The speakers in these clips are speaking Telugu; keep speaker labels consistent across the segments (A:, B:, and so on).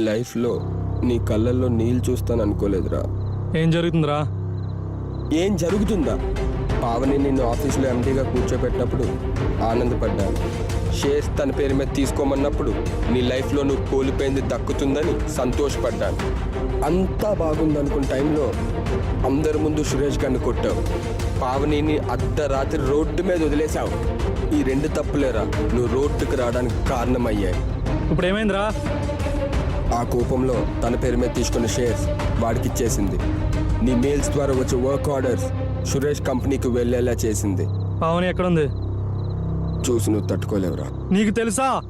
A: లైఫ్లో నీ కళ్ళల్లో నీళ్ళు చూస్తాను అనుకోలేదురా.
B: ఏం జరుగుతుందిరా?
A: ఏం జరుగుతుందా? పావని నిన్ను ఆఫీస్లో ఎండీగా కూర్చోబెట్టినప్పుడు ఆనందపడ్డాను. షేర్స్ తన పేరు మీద తీసుకోమన్నప్పుడు నీ లైఫ్లో నువ్వు కోల్పోయింది దక్కుతుందని సంతోషపడ్డాను. అంతా బాగుందనుకున్న టైంలో అందరి ముందు సురేష్ గారిని కొట్టావు. పావనిని అర్ధరాత్రి రోడ్డు మీద వదిలేశావు. ఈ రెండు తప్పులేరా నువ్వు రోడ్డుకు రావడానికి కారణమయ్యాయి.
B: ఇప్పుడు ఏమైందిరా
A: ఆ కోపంలో తన పేరు మీద తీసుకున్న షేర్స్ వాడికి ఇచ్చేసింది నీ మెయిల్స్ ద్వారా వచ్చే వర్క్ ఆర్డర్స్ సురేష్ కంపెనీకి వెళ్ళేలా చేసింది.
B: పావని ఎక్కడుంది?
A: చూసి నువ్వు తట్టుకోలేవురా.
B: నీకు తెలుసా?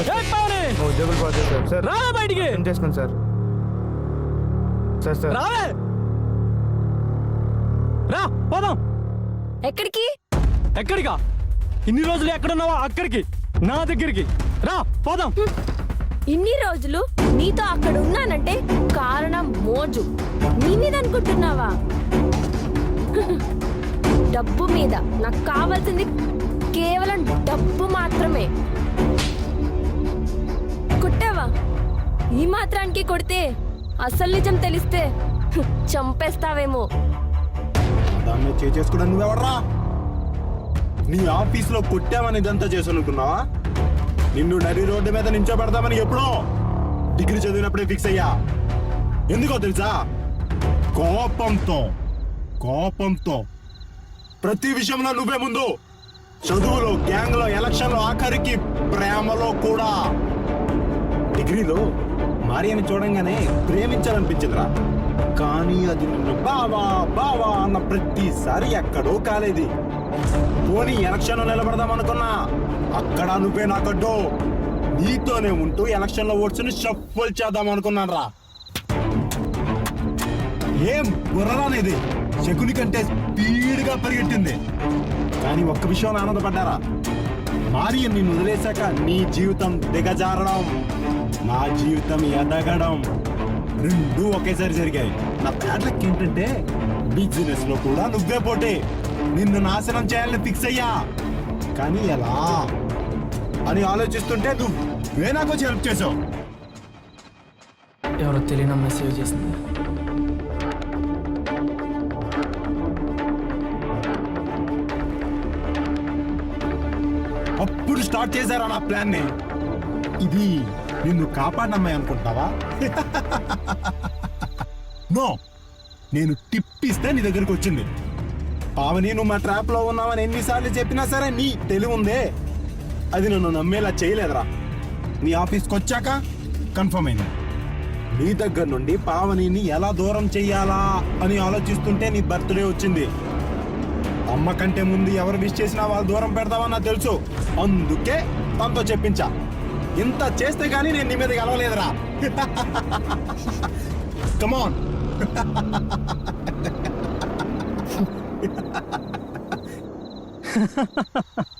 C: ఉద్యోగులు సార్.
B: బయటికి!
C: ఏం చేసుకోండి సార్. Sir sir.
B: రావే! రా పోదాం.
D: ఎక్కడికి?
B: ఎక్కడికా? ఇన్ని రోజులు ఎక్కడున్నావా అక్కడికి? నా దగ్గరికి. రా పోదాం.
D: ఇన్ని రోజులు నీతో అక్కడ ఉన్నానంటే కారణం మోజు. నీ మీద అనుకుంటున్నావా? డబ్బు మీద నాకు కావాల్సింది కేవలం డబ్బు మాత్రమే. ఈ మాత్రానికి కొడితే అసలు నిజం తెలిస్తే చంపేస్తావేమో.
E: దాన్ని చేసుకోవడం నువ్వెవర్రా? నీ ఆఫీస్లో కొట్టామని ఇదంతా చేసనుకున్నావా? నిన్ను నడి రోడ్డు మీద నించోబెడతామని ఎప్పుడో డిగ్రీ చదివినప్పుడే ఫిక్స్ అయ్యా. ఎందుకో తెలుసా? కోపంతో కోపంతో ప్రతి విషయంలో నువ్వే ముందు. చదువులో గ్యాంగ్లో ఎలక్షన్లో ఆఖరికి ప్రేమలో కూడా. డిగ్రీలో మారియని చూడంగానే ప్రేమించాలనిపించిందిరా. కానీ అది నిన్ను బావా బావా అన్న ప్రతిసారి ఎక్కడో కాలేది. పోనీ ఎలక్షన్ నిలబడదాం అనుకున్నా అక్కడ నువ్వే నాకడ్డు నీతోనే ఉంటూ ఎలక్షన్లో ఓట్స్ని షఫల్ చేద్దాం అనుకున్నాను రా ఏం బుర్రరానేది శకుని కంటే స్పీడ్గా పరిగెట్టింది. కానీ ఒక్క విషయం ఆనందపడ్డారా? మారి నిన్ను వదిలేశాక నీ జీవితం దిగజారడం నా జీవితం ఎదగడం రెండు ఒకేసారి జరిగాయి. నా బ్యాడ్ ఏంటంటే బిజినెస్లో కూడా నువ్వే పోటే. నిన్ను నాశనం చేయాలని ఫిక్స్ అయ్యా. కానీ ఎలా? అని ఆలోచిస్తుంటే నువ్వే నాకు వచ్చి హెల్ప్ చేసావు.
C: ఎవరో తెలియని మెసేజ్ చేసింది.
E: అప్పుడు స్టార్ట్ చేశారా నా ప్లాన్ని ఇది నిన్ను కాపాడనమ్మాయి అనుకుంటావా నో నేను టిప్ ఇస్తే నీ దగ్గరికి వచ్చింది. పావని నువ్వు మా ట్రాప్లో ఉన్నావని ఎన్నిసార్లు చెప్పినా సరే నీ తెలివి ఉందే. అది నన్ను నమ్మేలా చేయలేదురా. నీ ఆఫీస్కి వచ్చాక కన్ఫర్మ్ అయింది. నీ దగ్గర నుండి పావనిని ఎలా దూరం చెయ్యాలా అని ఆలోచిస్తుంటే నీ బర్త్డే వచ్చింది. అమ్మ కంటే ముందు ఎవరు విష్ చేసినా వాళ్ళు దూరం పెడతామని నాకు తెలుసు. అందుకే తనతో చెప్పించా. ఇంత చేస్తే కానీ నేను నీ మీద గెలవలేదురా. కమాన్